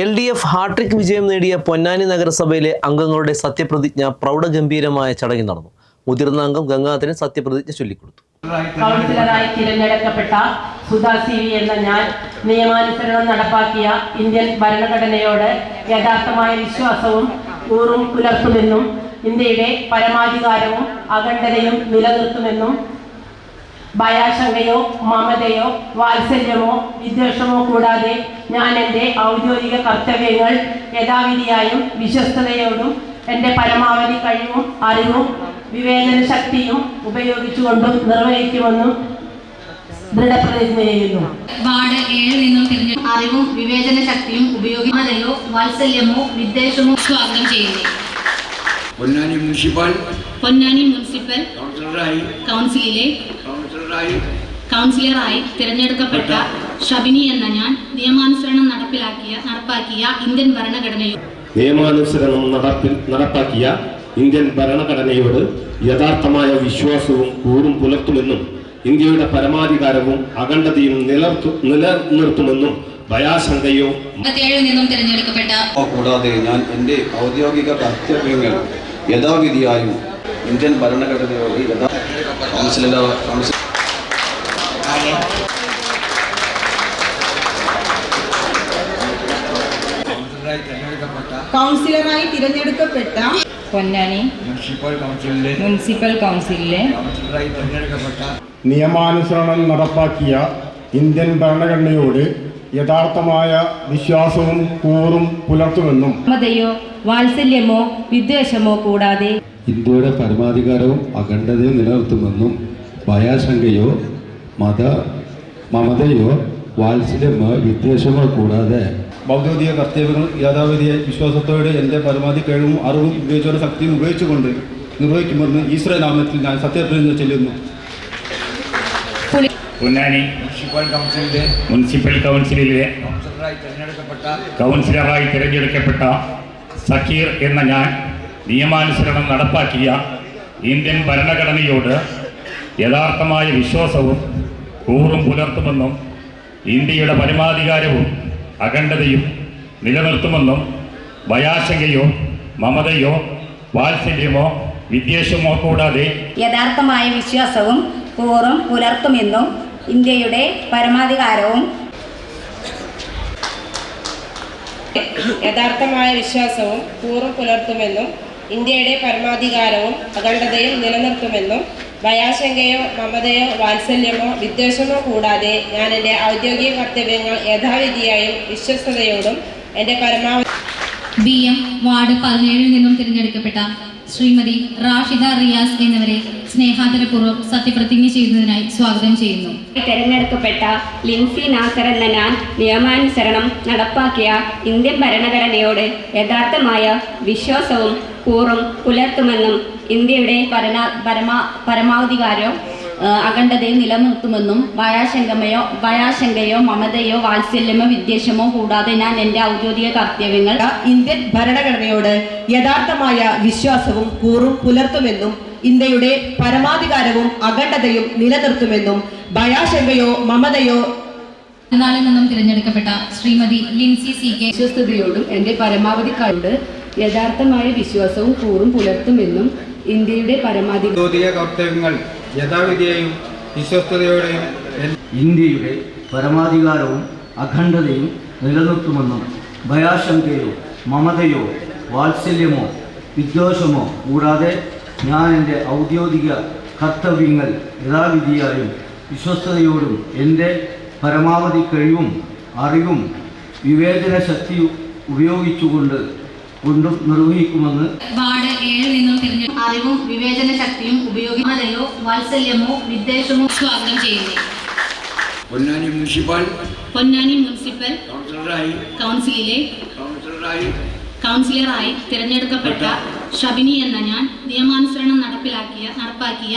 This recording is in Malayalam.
എൽ ഡി എഫ് ഹാട്രിക് വിജയം നേടിയ പൊന്നാനി നഗരസഭയിലെ അംഗങ്ങളുടെ സത്യപ്രതിജ്ഞ പ്രൗഢഗംഭീരമായ ചടങ്ങിൽ നടന്നു. മുതിർന്ന അംഗം ഗംഗാധരൻ സത്യപ്രതിജ്ഞ ചൊല്ലിക്കൊടുത്തു. കൗൺസിലറായി തിരഞ്ഞെടുക്കപ്പെട്ട സുധാ സി വി എന്ന ഞാൻ നിയമാനുസരണം നടപ്പാക്കിയ ഇന്ത്യൻ ഭരണഘടനയോട് യഥാർത്ഥമായ വിശ്വാസവും ഊറും പുലർത്തുമെന്നും ഇന്ത്യയുടെ പരമാധികാരവും അഖണ്ഡതയും നിലനിർത്തുമെന്നും ഭയാശങ്കയോ മമതയോ വാത്സല്യമോ വിദ്വേഷമോ കൂടാതെ ഞാൻ എന്റെ ഔദ്യോഗിക കർത്തവ്യങ്ങൾ യഥാവിധിയായും വിശ്വസ്തയോടും എന്റെ പരമാവധി കഴിവും അറിവും വിവേചന ശക്തിയും ഉപയോഗിച്ചുകൊണ്ടും നിർവഹിക്കുമെന്നും ദൃഢപ്രതിജ്ഞ ചെയ്യുന്നു വാർഡ് ഏഴിൽ നിന്നും തിരഞ്ഞെടുപ്പ് അറിവും വിവേചന ശക്തിയും ഉപയോഗിക്കുന്നതയോ വാത്സല്യമോ വിദ്വേഷമോ സ്വാഗതം ചെയ്യുന്നു. പൊന്നാനി മുനിസിപ്പൽ പൊന്നാനി മുനിസിപ്പൽ കൗൺസിലിലെ കൗൺസിലറായി. തിരഞ്ഞെടുക്കപ്പെട്ട ഷബിനി എന്ന ഞാൻ നിയമാനുസരണം നടപ്പിലാക്കിയ നടപ്പാക്കിയ ഇന്ത്യൻ ഭരണഘടനയോ നിയമാനുസരണം നടപ്പിൽ നടപ്പാക്കിയ ഇന്ത്യൻ ഭരണഘടനയോട് യഥാർത്ഥമായ വിശ്വാസവും കൂറും പുലർത്തുമെന്നും ഇന്ത്യയുടെ പരമാധികാരവും അഖണ്ഡതയും നിലർത്തു നിലനിർത്തുമെന്നും ഭയാശങ്കയോ നിന്നും തിരഞ്ഞെടുക്കപ്പെട്ട കൂടാതെ ഞാൻ എന്റെ ഔദ്യോഗിക കർത്തവ്യങ്ങൾ യഥാവിധിയായും ഇന്ത്യൻ ഭരണഘടനയോട് കൗൺസിലർ കൗൺസിൽ കൗൺസിലറായി തിരഞ്ഞെടുക്കപ്പെട്ട കൗൺസിലറായി തിരഞ്ഞെടുക്കപ്പെട്ട പൊന്നാനി മുനിസിപ്പൽ കൗൺസിലിലെ മുനിസിപ്പൽ കൗൺസിലിലെ കൗൺസിലറായി തിരഞ്ഞെടുക്കപ്പെട്ട നിയമാനുസരണം നടപ്പാക്കിയ ഇന്ത്യൻ ഭരണഘടനയോട് യഥാർത്ഥമായ വിശ്വാസവും കൂറും പുലർത്തുമെന്നും മതയോ വാത്സല്യമോ വിദ്വേഷമോ കൂടാതെ ഇന്ത്യയുടെ പരമാധികാരവും അഖണ്ഡതയും നിലനിർത്തുമെന്നും ഭയാശങ്കയോ മത മമതയോ വാത്സല്യമോ വിദ്വേഷമോ കൂടാതെ. ഔദ്യോഗിക കർത്തവ്യങ്ങൾ യാഥാവിധിയെ വിശ്വാസത്തോടെ എന്റെ പരമാവധി കഴിവും അറിവും ഉപയോഗിച്ചോടെ ശക്തിയും ഉപയോഗിച്ചുകൊണ്ട് നിർവഹിക്കുമെന്ന് ഈശ്വര നാമത്തിൽ ഞാൻ സത്യപ്രതിജ്ഞ ചെല്ലുന്നു. പൊന്നാനി മുനിസിപ്പൽ കൗൺസിലിലെ മുനിസിപ്പൽ കൗൺസിലിലെ കൗൺസിലറായി തിരഞ്ഞെടുക്കപ്പെട്ട കൗൺസിലറായി തിരഞ്ഞെടുക്കപ്പെട്ട സക്കീർ എന്ന ഞാൻ നിയമാനുസരണം നടപ്പാക്കിയ ഇന്ത്യൻ ഭരണഘടനയോട് യഥാർത്ഥമായ വിശ്വാസവും കൂറും പുലർത്തുമെന്നും ഇന്ത്യയുടെ പരമാധികാരവും അഖണ്ഡതയും നിലനിർത്തുമെന്നും ഭയാശങ്കയോ മമതയോ വാത്സല്യമോ വിദ്വേഷമോ കൂടാതെ യഥാർത്ഥമായ വിശ്വാസവും കൂറും പുലർത്തുമെന്നും ഇന്ത്യയുടെ പരമാധികാരവും യഥാർത്ഥമായ വിശ്വാസവും കൂറും പുലർത്തുമെന്നും ഇന്ത്യയുടെ പരമാധികാരവും അഖണ്ഡതയും നിലനിർത്തുമെന്നും ഭയാശങ്കയോ മമതയോ വാത്സല്യമോ വിദ്വേഷമോ കൂടാതെ ഞാൻ എന്റെ ഔദ്യോഗിക കർത്തവ്യങ്ങൾ യഥാവിധിയായും വിശ്വസ്തയോടും എന്റെ പരമാവധി ബി എം വാർഡ് പതിനേഴിൽ നിന്നും തിരഞ്ഞെടുക്കപ്പെട്ട ശ്രീമതി റാഷിദ റിയാസ് എന്നിവരെ സ്നേഹാദരപൂർവം സത്യപ്രതിജ്ഞ ചെയ്യുന്നതിനായി സ്വാഗതം ചെയ്യുന്നു. തിരഞ്ഞെടുക്കപ്പെട്ട ലിൻസി നാസർ എന്ന ഞാൻ നിയമാനുസരണം നടപ്പാക്കിയ ഇന്ത്യൻ ഭരണഘടനയോട് യഥാർത്ഥമായ വിശ്വാസവും കൂറും പുലർത്തുമെന്നും ഇന്ത്യയുടെ പരമാ പരമാ അഖണ്ഡതയും നിലനിർത്തുമെന്നും ഭയാശങ്കമയോ ഭയാശങ്കയോ മമതയോ വാത്സല്യമോ വിദ്വേഷമോ കൂടാതെ ഞാൻ എന്റെ ഔദ്യോഗിക കർത്തവ്യങ്ങൾ ഇന്ത്യൻ ഭരണഘടനയോട് യഥാർത്ഥമായ വിശ്വാസവും കൂറും പുലർത്തുമെന്നും ഇന്ത്യയുടെ പരമാധികാരവും അഖണ്ഡതയും നിലനിർത്തുമെന്നും ഭയാശങ്കയോ മമതയോ എന്നാലും നിന്നും തിരഞ്ഞെടുക്കപ്പെട്ട ശ്രീമതി ലിൻസി സി കെ വിശ്വസ്തയോടും എന്റെ പരമാവധി യഥാർത്ഥമായ വിശ്വാസവും കൂറും പുലർത്തുമെന്നും ഇന്ത്യയുടെ പരമാധികാര കർത്തവ്യങ്ങൾ യഥാവിധിയെയും വിശ്വസ്തയോടെയും ഇന്ത്യയുടെ പരമാധികാരവും അഖണ്ഡതയും നിലനിർത്തുമെന്നും ഭയാശങ്കയോ മമതയോ വാത്സല്യമോ വിദ്വേഷമോ കൂടാതെ ഞാൻ എന്റെ ഔദ്യോഗിക കർത്തവ്യങ്ങൾ യഥാവിധിയായും വിശ്വസ്തയോടും എന്റെ പരമാവധി കഴിവും അറിവും വിവേചന ശക്തി ഉപയോഗിച്ചുകൊണ്ട് കൊണ്ടും നിർവഹിക്കുമെന്ന് വാർഡ് ഏഴിൽ നിന്നും തിരഞ്ഞെടുപ്പ് അറിവും വിവേചന ശക്തിയും ഉപയോഗിക്കുന്നതയോ വാത്സല്യമോ വിദ്വേഷമോ സ്വാഗതം ചെയ്യുന്നു. പൊന്നാനി മുനിസിപ്പൽ പൊന്നാനി മുനിസിപ്പൽ കൗൺസിലറായി കൗൺസിലിലെ കൗൺസിലറായി കൗൺസിലറായി തിരഞ്ഞെടുക്കപ്പെട്ട ഷബിനി എന്ന ഞാൻ നിയമാനുസരണം നടപ്പിലാക്കിയ നടപ്പാക്കിയ